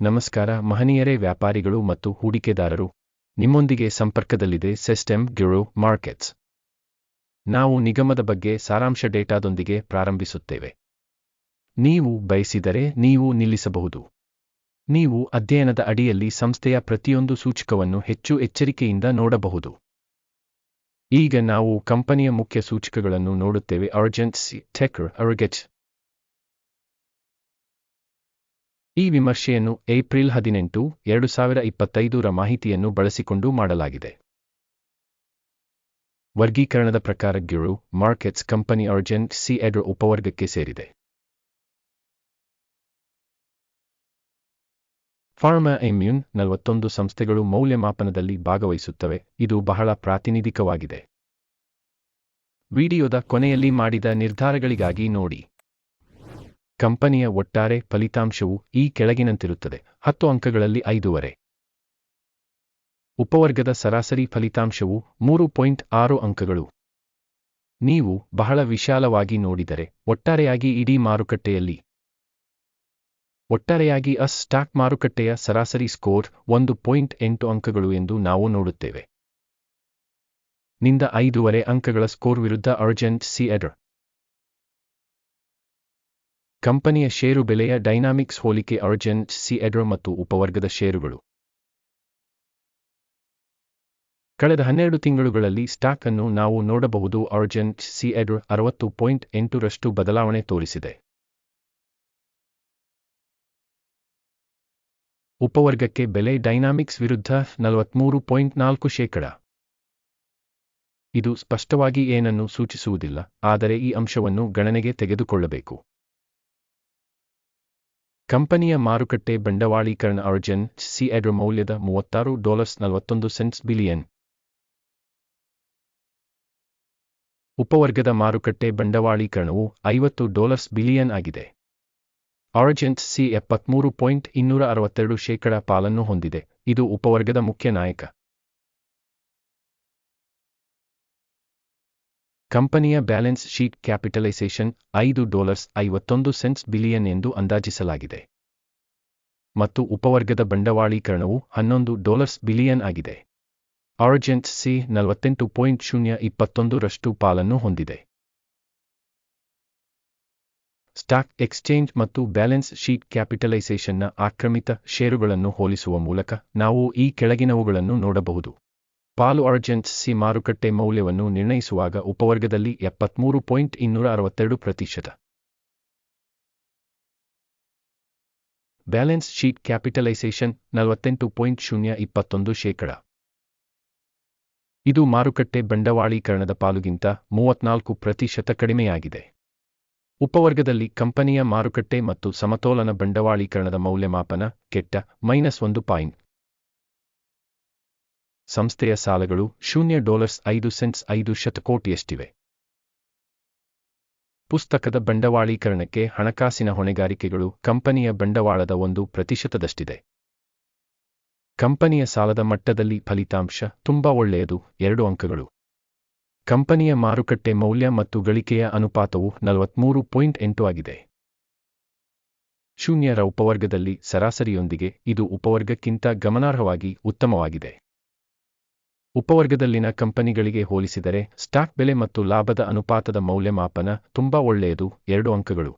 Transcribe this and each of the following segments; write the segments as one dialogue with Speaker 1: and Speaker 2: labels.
Speaker 1: ನಮಸ್ಕಾರ ಮಹನೀಯರೇ ವ್ಯಾಪಾರಿಗಳು ಮತ್ತು ಹೂಡಿಕೆದಾರರು. ನಿಮ್ಮೊಂದಿಗೆ ಸಂಪರ್ಕದಲ್ಲಿದೆ ಸಿಸ್ಟಮ್ ಗ್ಯೂರೋ ಮಾರ್ಕೆಟ್ಸ್ ನಾವು ನಿಗಮದ ಬಗ್ಗೆ ಸಾರಾಂಶ ಡೇಟಾದೊಂದಿಗೆ ಪ್ರಾರಂಭಿಸುತ್ತೇವೆ. ನೀವು ಬಯಸಿದರೆ ನೀವು ನಿಲ್ಲಿಸಬಹುದು. ನೀವು ಅಧ್ಯಯನದ ಅಡಿಯಲ್ಲಿ ಸಂಸ್ಥೆಯ ಪ್ರತಿಯೊಂದು ಸೂಚಕವನ್ನು ಹೆಚ್ಚು ಎಚ್ಚರಿಕೆಯಿಂದ ನೋಡಬಹುದು. ಈಗ ನಾವು ಕಂಪನಿಯ ಮುಖ್ಯ ಸೂಚಕಗಳನ್ನು ನೋಡುತ್ತೇವೆ ಅರ್ಜೆನ್ಸಿ ಟೆಕ್ ಅರ್ಗೆಚ್ ಈ ವಿಮರ್ಶೆಯನ್ನು ಏಪ್ರಿಲ್ ಹದಿನೆಂಟು, ಎರಡು ಸಾವಿರ ಇಪ್ಪತ್ತೈದರ ಮಾಹಿತಿಯನ್ನು ಬಳಸಿಕೊಂಡು ಮಾಡಲಾಗಿದೆ. ವರ್ಗೀಕರಣದ ಪ್ರಕಾರ ಗಿರು ಮಾರ್ಕೆಟ್ಸ್ ಕಂಪನಿ ಅರ್ಜೆಂಟ್ ಸಿ ಎಡ್ರ ಉಪವರ್ಗಕ್ಕೆ ಸೇರಿದೆ. ಫಾರ್ಮಾ ಇಮ್ಯೂನ್ ನಲವತ್ತೊಂದು ಸಂಸ್ಥೆಗಳು ಮೌಲ್ಯಮಾಪನದಲ್ಲಿ ಭಾಗವಹಿಸುತ್ತವೆ, ಇದು ಬಹಳ ಪ್ರಾತಿನಿಧಿಕವಾಗಿದೆ. ವಿಡಿಯೋದ ಕೊನೆಯಲ್ಲಿ ಮಾಡಿದ ನಿರ್ಧಾರಗಳಿಗಾಗಿ ನೋಡಿ. ಕಂಪನಿಯ ಒಟ್ಟಾರೆ ಫಲಿತಾಂಶವು ಈ ಕೆಳಗಿನಂತಿರುತ್ತದೆ. ಹತ್ತು ಅಂಕಗಳಲ್ಲಿ ಐದೂವರೆ. ಉಪವರ್ಗದ ಸರಾಸರಿ ಫಲಿತಾಂಶವು ಮೂರು ಪಾಯಿಂಟ್ ಆರು ಅಂಕಗಳು. ನೀವು ಬಹಳ ವಿಶಾಲವಾಗಿ ನೋಡಿದರೆ ಒಟ್ಟಾರೆಯಾಗಿ ಇಡೀ ಮಾರುಕಟ್ಟೆಯಲ್ಲಿ. ಒಟ್ಟಾರೆಯಾಗಿ ಅಸ್ ಸ್ಟಾಕ್ ಮಾರುಕಟ್ಟೆಯ ಸರಾಸರಿ ಸ್ಕೋರ್ ಒಂದು ಪಾಯಿಂಟ್ ಎಂಟು ಅಂಕಗಳು ಎಂದು ನಾವು ನೋಡುತ್ತೇವೆ. ನಿಂದ ಐದೂವರೆ ಅಂಕಗಳ ಸ್ಕೋರ್ ವಿರುದ್ಧ ಅರ್ಜೆಂಟ್ ಸಿ ಕಂಪನಿಯ ಷೇರು ಬೆಲೆಯ ಡೈನಾಮಿಕ್ಸ್ ಹೋಲಿಕೆ ಅರ್ಜೆಂಟ್ ಸಿ ಎಡ್ರೋ ಮತ್ತು ಉಪವರ್ಗದ ಷೇರುಗಳು. ಕಳೆದ ಹನ್ನೆರಡು ತಿಂಗಳುಗಳಲ್ಲಿ ಸ್ಟಾಕ್ ಅನ್ನು ನಾವು ನೋಡಬಹುದು ಅರ್ಜೆಂಟ್ ಸಿ ಎಡ್ರ ಅರವತ್ತು ಪಾಯಿಂಟ್ ಎಂಟರಷ್ಟು ಬದಲಾವಣೆ ತೋರಿಸಿದೆ. ಉಪವರ್ಗಕ್ಕೆ ಬೆಲೆ ಡೈನಾಮಿಕ್ಸ್ ವಿರುದ್ಧ ನಲವತ್ಮೂರು ಪಾಯಿಂಟ್ ನಾಲ್ಕು ಶೇಕಡ. ಇದು ಸ್ಪಷ್ಟವಾಗಿ ಏನನ್ನು ಸೂಚಿಸುವುದಿಲ್ಲ, ಆದರೆ ಈ ಅಂಶವನ್ನು ಗಣನೆಗೆ ತೆಗೆದುಕೊಳ್ಳಬೇಕು. ಕಂಪನಿಯ ಮಾರುಕಟ್ಟೆ ಬಂಡವಾಳೀಕರಣ ಅರ್ಜನ್ ಸಿ ಮೌಲ್ಯದ ಮೂವತ್ತಾರು ಡಾಲರ್ಸ್ ನಲವತ್ತೊಂದು ಸೆಂಟ್ಸ್ ಬಿಲಿಯನ್. ಉಪವರ್ಗದ ಮಾರುಕಟ್ಟೆ ಬಂಡವಾಳೀಕರಣವು ಐವತ್ತು ಡಾಲರ್ಸ್ ಬಿಲಿಯನ್ ಆಗಿದೆ. ಆರ್ಜೆಂಟ್ ಸಿ ಎಪ್ಪತ್ಮೂರು ಪಾಯಿಂಟ್ ಇನ್ನೂರ ಅರವತ್ತೆರಡು ಶೇಕಡ ಪಾಲನ್ನು ಹೊಂದಿದೆ. ಇದು ಉಪವರ್ಗದ ಮುಖ್ಯ ನಾಯಕ. ಕಂಪನಿಯ ಬ್ಯಾಲೆನ್ಸ್ ಶೀಟ್ ಕ್ಯಾಪಿಟಲೈಸೇಷನ್ ಐದು ಡಾಲರ್ಸ್ ಐವತ್ತೊಂದು ಸೆಂಟ್ಸ್ ಬಿಲಿಯನ್ ಎಂದು ಅಂದಾಜಿಸಲಾಗಿದೆ. ಮತ್ತು ಉಪವರ್ಗದ ಬಂಡವಾಳೀಕರಣವು ಹನ್ನೊಂದು ಡಾಲರ್ಸ್ ಬಿಲಿಯನ್ ಆಗಿದೆ. ಆರ್ಜೆಂಟ್ ಸಿ ನಲವತ್ತೆಂಟು ಪಾಯಿಂಟ್ ಶೂನ್ಯ ಇಪ್ಪತ್ತೊಂದರಷ್ಟು ಪಾಲನ್ನು ಹೊಂದಿದೆ. ಸ್ಟಾಕ್ ಎಕ್ಸ್ಚೇಂಜ್ ಮತ್ತು ಬ್ಯಾಲೆನ್ಸ್ ಶೀಟ್ ಕ್ಯಾಪಿಟಲೈಸೇಷನ್ನ ಆಕ್ರಮಿತ ಷೇರುಗಳನ್ನು ಹೋಲಿಸುವ ಮೂಲಕ ನಾವು ಈ ಕೆಳಗಿನವುಗಳನ್ನು ನೋಡಬಹುದು. ಪಾಲು ಅರ್ಜೆಂಟ್ ಸಿ ಮಾರುಕಟ್ಟೆ ಮೌಲ್ಯವನ್ನು ನಿರ್ಣಯಿಸುವಾಗ ಉಪವರ್ಗದಲ್ಲಿ ಎಪ್ಪತ್ಮೂರು ಪಾಯಿಂಟ್ ಇನ್ನೂರ ಅರವತ್ತೆರಡು ಪ್ರತಿಶತ. ಬ್ಯಾಲೆನ್ಸ್ ಶೀಟ್ ಕ್ಯಾಪಿಟಲೈಸೇಷನ್ ನಲವತ್ತೆಂಟು ಪಾಯಿಂಟ್ ಶೂನ್ಯ ಇಪ್ಪತ್ತೊಂದು ಶೇಕಡ. ಇದು ಮಾರುಕಟ್ಟೆ ಬಂಡವಾಳೀಕರಣದ ಪಾಲುಗಿಂತ ಮೂವತ್ನಾಲ್ಕು ಪ್ರತಿಶತ ಕಡಿಮೆಯಾಗಿದೆ. ಉಪವರ್ಗದಲ್ಲಿ ಕಂಪನಿಯ ಮಾರುಕಟ್ಟೆ ಮತ್ತು ಸಮತೋಲನ ಬಂಡವಾಳೀಕರಣದ ಮೌಲ್ಯಮಾಪನ ಕೆಟ್ಟ ಮೈನಸ್ ಒಂದು ಪಾಯಿಂಟ್. ಸಂಸ್ಥೆಯ ಸಾಲಗಳು ಶೂನ್ಯ ಡಾಲರ್ಸ್ ಐದು ಸೆಂಟ್ಸ್ ಐದು ಶತಕೋಟಿಯಷ್ಟಿವೆ. ಪುಸ್ತಕದ ಬಂಡವಾಳೀಕರಣಕ್ಕೆ ಹಣಕಾಸಿನ ಹೊಣೆಗಾರಿಕೆಗಳು ಕಂಪನಿಯ ಬಂಡವಾಳದ ಒಂದು ಪ್ರತಿಶತದಷ್ಟಿದೆ. ಕಂಪನಿಯ ಸಾಲದ ಮಟ್ಟದಲ್ಲಿ ಫಲಿತಾಂಶ ತುಂಬಾ ಒಳ್ಳೆಯದು, ಎರಡು ಅಂಕಗಳು. ಕಂಪನಿಯ ಮಾರುಕಟ್ಟೆ ಮೌಲ್ಯ ಮತ್ತು ಗಳಿಕೆಯ ಅನುಪಾತವು ನಲವತ್ಮೂರು ಪಾಯಿಂಟ್ ಎಂಟು ಆಗಿದೆ. ಶೂನ್ಯರ ಉಪವರ್ಗದಲ್ಲಿ ಸರಾಸರಿಯೊಂದಿಗೆ ಇದು ಉಪವರ್ಗಕ್ಕಿಂತ ಗಮನಾರ್ಹವಾಗಿ ಉತ್ತಮವಾಗಿದೆ. ಉಪವರ್ಗದಲ್ಲಿನ ಕಂಪನಿಗಳಿಗೆ ಹೋಲಿಸಿದರೆ, ಸ್ಟಾಕ್ ಬೆಲೆ ಮತ್ತು ಲಾಭದ ಅನುಪಾತದ ಮೌಲ್ಯಮಾಪನ ತುಂಬಾ ಒಳ್ಳೆಯದು. ಎರಡು ಅಂಕಗಳು.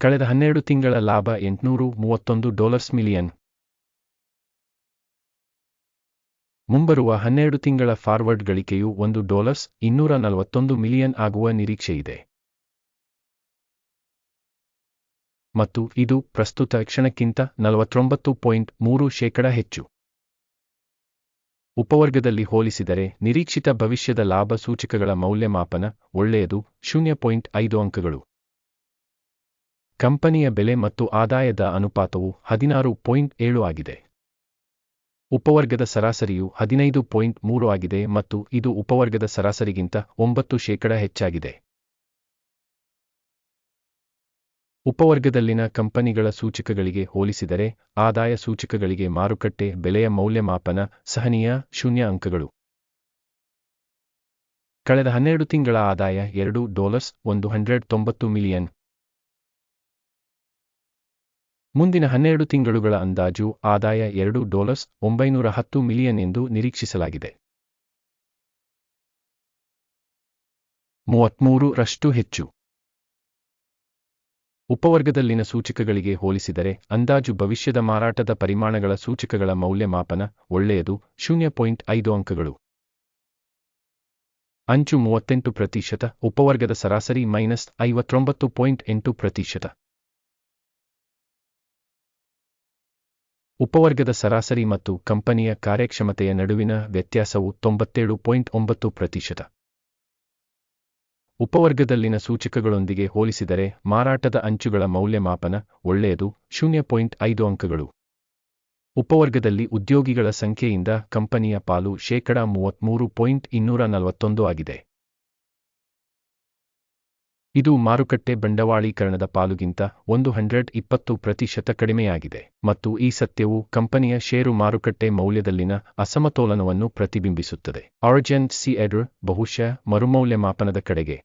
Speaker 1: ಕಳೆದ ಹನ್ನೆರಡು ತಿಂಗಳ ಲಾಭ ಎಂಟುನೂರು ಮೂವತ್ತೊಂದು ಡಾಲರ್ಸ್ ಮಿಲಿಯನ್. ಮುಂಬರುವ ಹನ್ನೆರಡು ತಿಂಗಳ ಫಾರ್ವರ್ಡ್ ಗಳಿಕೆಯು ಒಂದು ಡಾಲರ್ಸ್ ಇನ್ನೂರ ನಲವತ್ತೊಂದು ಮಿಲಿಯನ್ ಆಗುವ ನಿರೀಕ್ಷೆಯಿದೆ. ಮತ್ತು ಇದು ಪ್ರಸ್ತುತ ಕ್ಷಣಕ್ಕಿಂತ ನಲವತ್ತೊಂಬತ್ತು ಪಾಯಿಂಟ್ ಮೂರು ಶೇಕಡ ಹೆಚ್ಚು. ಉಪವರ್ಗದಲ್ಲಿ ಹೋಲಿಸಿದರೆ ನಿರೀಕ್ಷಿತ ಭವಿಷ್ಯದ ಲಾಭ ಸೂಚಕಗಳ ಮೌಲ್ಯಮಾಪನ ಒಳ್ಳೆಯದು, ಶೂನ್ಯ ಪಾಯಿಂಟ್ ಐದು ಅಂಕಗಳು. ಕಂಪನಿಯ ಬೆಲೆ ಮತ್ತು ಆದಾಯದ ಅನುಪಾತವು ಹದಿನಾರು ಪಾಯಿಂಟ್ ಏಳು ಆಗಿದೆ. ಉಪವರ್ಗದ ಸರಾಸರಿಯು ಹದಿನೈದು ಪಾಯಿಂಟ್ ಮೂರು ಆಗಿದೆ ಮತ್ತು ಇದು ಉಪವರ್ಗದ ಸರಾಸರಿಗಿಂತ ಒಂಬತ್ತು ಶೇಕಡ ಹೆಚ್ಚಾಗಿದೆ. ಉಪವರ್ಗದಲ್ಲಿನ ಕಂಪನಿಗಳ ಸೂಚಕಗಳಿಗೆ ಹೋಲಿಸಿದರೆ, ಆದಾಯ ಸೂಚಕಗಳಿಗೆ ಮಾರುಕಟ್ಟೆ ಬೆಲೆಯ ಮೌಲ್ಯಮಾಪನ ಸಹನೀಯ ಶೂನ್ಯ ಅಂಕಗಳು. ಕಳೆದ ಹನ್ನೆರಡು ತಿಂಗಳ ಆದಾಯ ಎರಡು ಡಾಲರ್ಸ್ ಒಂದು ಹಂಡ್ರೆಡ್ ತೊಂಬತ್ತು ಮಿಲಿಯನ್. ಮುಂದಿನ ಹನ್ನೆರಡು ತಿಂಗಳುಗಳ ಅಂದಾಜು ಆದಾಯ ಎರಡು ಡಾಲರ್ಸ್ ಒಂಬೈನೂರ ಹತ್ತು ಮಿಲಿಯನ್ ಎಂದು ನಿರೀಕ್ಷಿಸಲಾಗಿದೆ. ಮೂವತ್ಮೂರು ರಷ್ಟು ಹೆಚ್ಚು. ಉಪವರ್ಗದಲ್ಲಿನ ಸೂಚಕಗಳಿಗೆ ಹೋಲಿಸಿದರೆ ಅಂದಾಜು ಭವಿಷ್ಯದ ಮಾರಾಟದ ಪರಿಮಾಣಗಳ ಸೂಚಕಗಳ ಮೌಲ್ಯಮಾಪನ ಒಳ್ಳೆಯದು, ಶೂನ್ಯ ಪಾಯಿಂಟ್ ಐದು ಅಂಕಗಳು. ಅಂಚು ಮೂವತ್ತೆಂಟು ಪ್ರತಿಶತ, ಉಪವರ್ಗದ ಸರಾಸರಿ ಮೈನಸ್ ಐವತ್ತೊಂಬತ್ತು ಪಾಯಿಂಟ್ ಎಂಟು ಪ್ರತಿಶತ. ಉಪವರ್ಗದ ಸರಾಸರಿ ಮತ್ತು ಕಂಪನಿಯ ಕಾರ್ಯಕ್ಷಮತೆಯ ನಡುವಿನ ವ್ಯತ್ಯಾಸವು ತೊಂಬತ್ತೇಳು ಪಾಯಿಂಟ್ ಒಂಬತ್ತು ಪ್ರತಿಶತ. ಉಪವರ್ಗದಲ್ಲಿನ ಸೂಚಕಗಳೊಂದಿಗೆ ಹೋಲಿಸಿದರೆ ಮಾರಾಟದ ಅಂಚುಗಳ ಮೌಲ್ಯಮಾಪನ ಒಳ್ಳೆಯದು, ಶೂನ್ಯ ಪಾಯಿಂಟ್ ಐದು ಅಂಕಗಳು. ಉಪವರ್ಗದಲ್ಲಿ ಉದ್ಯೋಗಿಗಳ ಸಂಖ್ಯೆಯಿಂದ ಕಂಪನಿಯ ಪಾಲು ಶೇಕಡ ಮೂವತ್ಮೂರು ಪಾಯಿಂಟ್ ಇನ್ನೂರ ನಲವತ್ತೊಂದು ಆಗಿದೆ. ಇದು ಮಾರುಕಟ್ಟೆ ಬಂಡವಾಳೀಕರಣದ ಪಾಲುಗಿಂತ ಒಂದು ಹಂಡ್ರೆಡ್ ಇಪ್ಪತ್ತು ಪ್ರತಿಶತ ಕಡಿಮೆಯಾಗಿದೆ ಮತ್ತು ಈ ಸತ್ಯವು ಕಂಪನಿಯ ಷೇರು ಮಾರುಕಟ್ಟೆ ಮೌಲ್ಯದಲ್ಲಿನ ಅಸಮತೋಲನವನ್ನು ಪ್ರತಿಬಿಂಬಿಸುತ್ತದೆ. ಆರ್ಜೆನ್ ಸಿ ಎಡ್ರ್ ಬಹುಶಃ ಮರುಮೌಲ್ಯಮಾಪನದ ಕಡೆಗೆ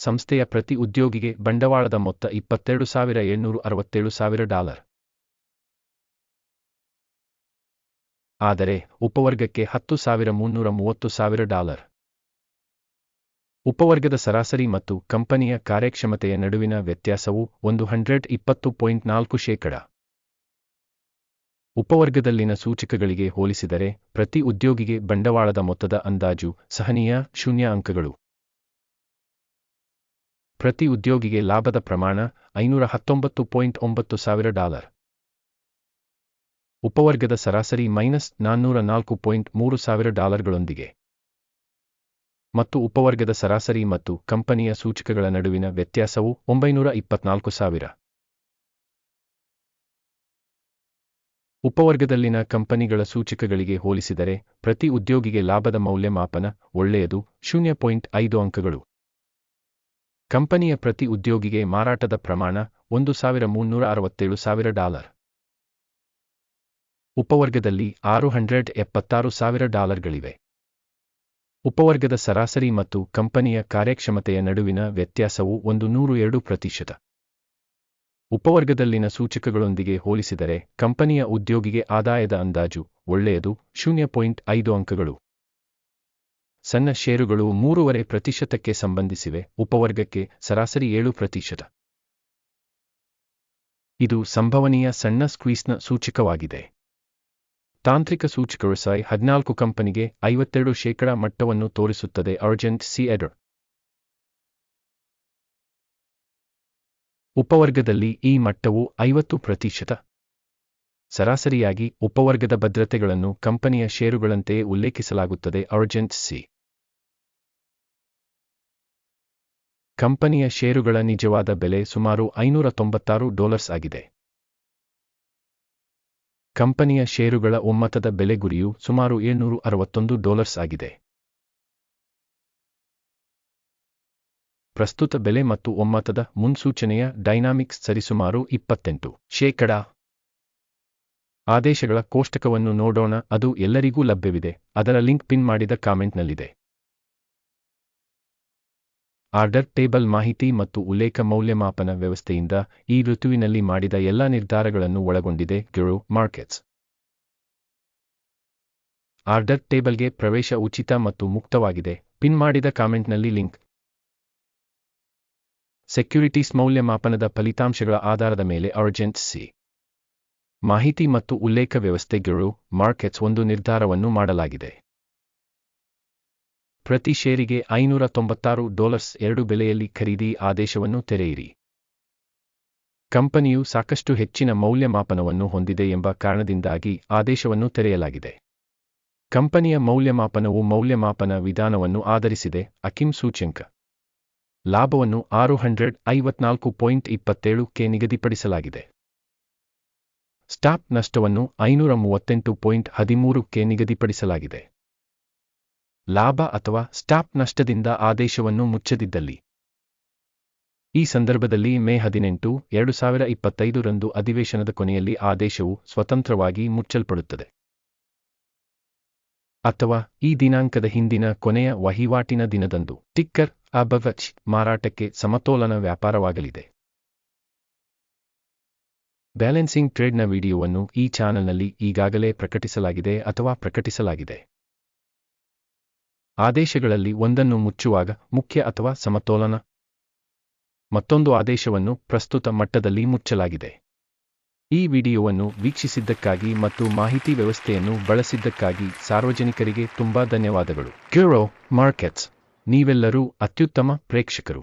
Speaker 1: ಸಂಸ್ಥೆಯ ಪ್ರತಿ ಉದ್ಯೋಗಿಗೆ ಬಂಡವಾಳದ ಮೊತ್ತ ಇಪ್ಪತ್ತೆರಡು ಸಾವಿರ ಏಳ್ನೂರು ಅರವತ್ತೇಳು ಸಾವಿರ ಡಾಲರ್. ಆದರೆ ಉಪವರ್ಗಕ್ಕೆ ಹತ್ತು ಸಾವಿರ ಮುನ್ನೂರ ಮೂವತ್ತು ಸಾವಿರ ಡಾಲರ್. ಉಪವರ್ಗದ ಸರಾಸರಿ ಮತ್ತು ಕಂಪನಿಯ ಕಾರ್ಯಕ್ಷಮತೆಯ ನಡುವಿನ ವ್ಯತ್ಯಾಸವು ಒಂದು ಹಂಡ್ರೆಡ್ ಇಪ್ಪತ್ತು ಪಾಯಿಂಟ್ ನಾಲ್ಕು ಶೇಕಡ. ಉಪವರ್ಗದಲ್ಲಿನ ಸೂಚಕಗಳಿಗೆ ಹೋಲಿಸಿದರೆ ಪ್ರತಿ ಉದ್ಯೋಗಿಗೆ ಬಂಡವಾಳದ ಮೊತ್ತದ ಅಂದಾಜು ಸಹನೀಯ ಶೂನ್ಯ ಅಂಕಗಳು. ಪ್ರತಿ ಉದ್ಯೋಗಿಗೆ ಲಾಭದ ಪ್ರಮಾಣ ಐನೂರ ಹತ್ತೊಂಬತ್ತು ಪಾಯಿಂಟ್ ಒಂಬತ್ತು ಸಾವಿರ ಡಾಲರ್. ಉಪವರ್ಗದ ಸರಾಸರಿ ಮೈನಸ್ ನಾನ್ನೂರ ನಾಲ್ಕು ಪಾಯಿಂಟ್ ಮೂರು ಸಾವಿರ ಡಾಲರ್ಗಳೊಂದಿಗೆ. ಮತ್ತು ಉಪವರ್ಗದ ಸರಾಸರಿ ಮತ್ತು ಕಂಪನಿಯ ಸೂಚಕಗಳ ನಡುವಿನ ವ್ಯತ್ಯಾಸವು ಒಂಬೈನೂರ ಇಪ್ಪತ್ನಾಲ್ಕು ಸಾವಿರ. ಉಪವರ್ಗದಲ್ಲಿನ ಕಂಪನಿಗಳ ಸೂಚಕಗಳಿಗೆ ಹೋಲಿಸಿದರೆ ಪ್ರತಿ ಉದ್ಯೋಗಿಗೆ ಲಾಭದ ಮೌಲ್ಯಮಾಪನ ಒಳ್ಳೆಯದು, ಶೂನ್ಯ ಪಾಯಿಂಟ್ ಐದು ಅಂಕಗಳು. ಕಂಪನಿಯ ಪ್ರತಿ ಉದ್ಯೋಗಿಗೆ ಮಾರಾಟದ ಪ್ರಮಾಣ ಒಂದು ಸಾವಿರ ಮುನ್ನೂರ ಅರವತ್ತೇಳು ಸಾವಿರ ಡಾಲರ್. ಉಪವರ್ಗದಲ್ಲಿ ಆರು ಹಂಡ್ರೆಡ್ ಎಪ್ಪತ್ತಾರು ಸಾವಿರ ಡಾಲರ್ಗಳಿವೆ. ಉಪವರ್ಗದ ಸರಾಸರಿ ಮತ್ತು ಕಂಪನಿಯ ಕಾರ್ಯಕ್ಷಮತೆಯ ನಡುವಿನ ವ್ಯತ್ಯಾಸವು ಒಂದು ನೂರು ಎರಡು ಪ್ರತಿಶತ. ಉಪವರ್ಗದಲ್ಲಿನ ಸೂಚಕಗಳೊಂದಿಗೆ ಹೋಲಿಸಿದರೆ ಕಂಪನಿಯ ಉದ್ಯೋಗಿಗೆ ಆದಾಯದ ಅಂದಾಜು ಒಳ್ಳೆಯದು, ಶೂನ್ಯ ಪಾಯಿಂಟ್ ಐದು ಅಂಕಗಳು. ಸಣ್ಣ ಷೇರುಗಳು ಮೂರುವರೆ ಪ್ರತಿಶತಕ್ಕೆ ಸಂಬಂಧಿಸಿವೆ, ಉಪವರ್ಗಕ್ಕೆ ಸರಾಸರಿ ಏಳು ಪ್ರತಿಶತ. ಇದು ಸಂಭವನೀಯ ಸಣ್ಣ ಸ್ಕ್ವೀಸ್ನ ಸೂಚಕವಾಗಿದೆ. ತಾಂತ್ರಿಕ ಸೂಚಕರು ಸಾಯ್ ಹದಿನಾಲ್ಕು ಕಂಪನಿಗೆ ಐವತ್ತೆರಡು ಶೇಕಡಾ ಮಟ್ಟವನ್ನು ತೋರಿಸುತ್ತದೆ, ಅರ್ಜೆಂಟ್ ಸಿ ಉಪವರ್ಗದಲ್ಲಿ ಈ ಮಟ್ಟವು ಐವತ್ತು ಪ್ರತಿಶತ. ಸರಾಸರಿಯಾಗಿ ಉಪವರ್ಗದ ಭದ್ರತೆಗಳನ್ನು ಕಂಪನಿಯ ಷೇರುಗಳಂತೆಯೇ ಉಲ್ಲೇಖಿಸಲಾಗುತ್ತದೆ, ಅರ್ಜೆಂಟ್ ಸಿ. ಕಂಪನಿಯ ಷೇರುಗಳ ನಿಜವಾದ ಬೆಲೆ ಸುಮಾರು ಐನೂರ ತೊಂಬತ್ತಾರು ಡಾಲರ್ಸ್ ಆಗಿದೆ. ಕಂಪನಿಯ ಷೇರುಗಳ ಒಮ್ಮತದ ಬೆಲೆ ಗುರಿಯು ಸುಮಾರು ಏಳ್ನೂರು ಅರವತ್ತೊಂದು ಡಾಲರ್ಸ್ ಆಗಿದೆ. ಪ್ರಸ್ತುತ ಬೆಲೆ ಮತ್ತು ಒಮ್ಮತದ ಮುನ್ಸೂಚನೆಯ ಡೈನಾಮಿಕ್ಸ್ ಸರಿಸುಮಾರು ಇಪ್ಪತ್ತೆಂಟು ಶೇಕಡ. ಆದೇಶಗಳ ಕೋಷ್ಟಕವನ್ನು ನೋಡೋಣ, ಅದು ಎಲ್ಲರಿಗೂ ಲಭ್ಯವಿದೆ, ಅದರ ಲಿಂಕ್ ಪಿನ್ ಮಾಡಿದ ಕಾಮೆಂಟ್ನಲ್ಲಿದೆ. ಆರ್ಡರ್ ಟೇಬಲ್ ಮಾಹಿತಿ ಮತ್ತು ಉಲ್ಲೇಖ ಮೌಲ್ಯಮಾಪನ ವ್ಯವಸ್ಥೆಯಿಂದ ಈ ಋತುವಿನಲ್ಲಿ ಮಾಡಿದ ಎಲ್ಲಾ ನಿರ್ಧಾರಗಳನ್ನು ಒಳಗೊಂಡಿದೆ ಗಿರೋ ಮಾರ್ಕೆಟ್ಸ್. ಆರ್ಡರ್ ಟೇಬಲ್ಗೆ ಪ್ರವೇಶ ಉಚಿತ ಮತ್ತು ಮುಕ್ತವಾಗಿದೆ. ಪಿನ್ ಮಾಡಿದ ಕಾಮೆಂಟ್ನಲ್ಲಿ ಲಿಂಕ್. ಸೆಕ್ಯುರಿಟೀಸ್ ಮೌಲ್ಯಮಾಪನದ ಫಲಿತಾಂಶಗಳ ಆಧಾರದ ಮೇಲೆ ಅರ್ಜೆಂಟ್ ಸಿ. ಮಾಹಿತಿ ಮತ್ತು ಉಲ್ಲೇಖ ವ್ಯವಸ್ಥೆ ಗಿರೋ ಮಾರ್ಕೆಟ್ಸ್ ಒಂದು ನಿರ್ಧಾರವನ್ನು ಮಾಡಲಾಗಿದೆ. ಪ್ರತಿ ಷೇರಿಗೆ ಐನೂರ ತೊಂಬತ್ತಾರು ಡಾಲರ್ಸ್ ಎರಡು ಬೆಲೆಯಲ್ಲಿ ಖರೀದಿ ಆದೇಶವನ್ನು ತೆರೆಯಿರಿ. ಕಂಪನಿಯು ಸಾಕಷ್ಟು ಹೆಚ್ಚಿನ ಮೌಲ್ಯಮಾಪನವನ್ನು ಹೊಂದಿದೆ ಎಂಬ ಕಾರಣದಿಂದಾಗಿ ಆದೇಶವನ್ನು ತೆರೆಯಲಾಗಿದೆ. ಕಂಪನಿಯ ಮೌಲ್ಯಮಾಪನವು ಮೌಲ್ಯಮಾಪನ ವಿಧಾನವನ್ನು ಆಧರಿಸಿದೆ, ಅಕಿಮ್ ಸೂಚ್ಯಂಕ. ಲಾಭವನ್ನು ಆರು ಹಂಡ್ರೆಡ್ ಐವತ್ನಾಲ್ಕು ಪಾಯಿಂಟ್ ಇಪ್ಪತ್ತೇಳು ಕೆ ನಿಗದಿಪಡಿಸಲಾಗಿದೆ. ಸ್ಟಾಪ್ ನಷ್ಟವನ್ನು ಐನೂರ ಮೂವತ್ತೆಂಟು ಪಾಯಿಂಟ್ ಹದಿಮೂರು ಕೆ ನಿಗದಿಪಡಿಸಲಾಗಿದೆ. ಲಾಭ ಅಥವಾ ಸ್ಟಾಪ್ ನಷ್ಟದಿಂದ ಆದೇಶವನ್ನು ಮುಚ್ಚದಿದ್ದಲ್ಲಿ. ಈ ಸಂದರ್ಭದಲ್ಲಿ ಮೇ ಹದಿನೆಂಟು, ಎರಡು ಸಾವಿರ ಇಪ್ಪತ್ತೈದು ರಂದು ಅಧಿವೇಶನದ ಕೊನೆಯಲ್ಲಿ ಆದೇಶವು ಸ್ವತಂತ್ರವಾಗಿ ಮುಚ್ಚಲ್ಪಡುತ್ತದೆ. ಅಥವಾ ಈ ದಿನಾಂಕದ ಹಿಂದಿನ ಕೊನೆಯ ವಹಿವಾಟಿನ ದಿನದಂದು ಟಿಕ್ಕರ್ ಅಬವಚ್ ಮಾರಾಟಕ್ಕೆ ಸಮತೋಲನ ವ್ಯಾಪಾರವಾಗಲಿದೆ. ಬ್ಯಾಲೆನ್ಸಿಂಗ್ ಟ್ರೇಡ್ನ ವಿಡಿಯೋವನ್ನು ಈ ಚಾನೆಲ್ನಲ್ಲಿ ಈಗಾಗಲೇ ಪ್ರಕಟಿಸಲಾಗಿದೆ ಅಥವಾ ಪ್ರಕಟಿಸಲಾಗಿದೆ. ಆದೇಶಗಳಲ್ಲಿ ಒಂದನ್ನು ಮುಚ್ಚುವಾಗ ಮುಖ್ಯ ಅಥವಾ ಸಮತೋಲನ. ಮತ್ತೊಂದು ಆದೇಶವನ್ನು ಪ್ರಸ್ತುತ ಮಟ್ಟದಲ್ಲಿ ಮುಚ್ಚಲಾಗಿದೆ. ಈ ವಿಡಿಯೋವನ್ನು ವೀಕ್ಷಿಸಿದ್ದಕ್ಕಾಗಿ ಮತ್ತು ಮಾಹಿತಿ ವ್ಯವಸ್ಥೆಯನ್ನು ಬಳಸಿದ್ದಕ್ಕಾಗಿ ಸಾರ್ವಜನಿಕರಿಗೆ ತುಂಬಾ ಧನ್ಯವಾದಗಳು. ಕ್ಯೂರೋ ಮಾರ್ಕೆಟ್ಸ್ ನೀವೆಲ್ಲರೂ ಅತ್ಯುತ್ತಮ ಪ್ರೇಕ್ಷಕರು.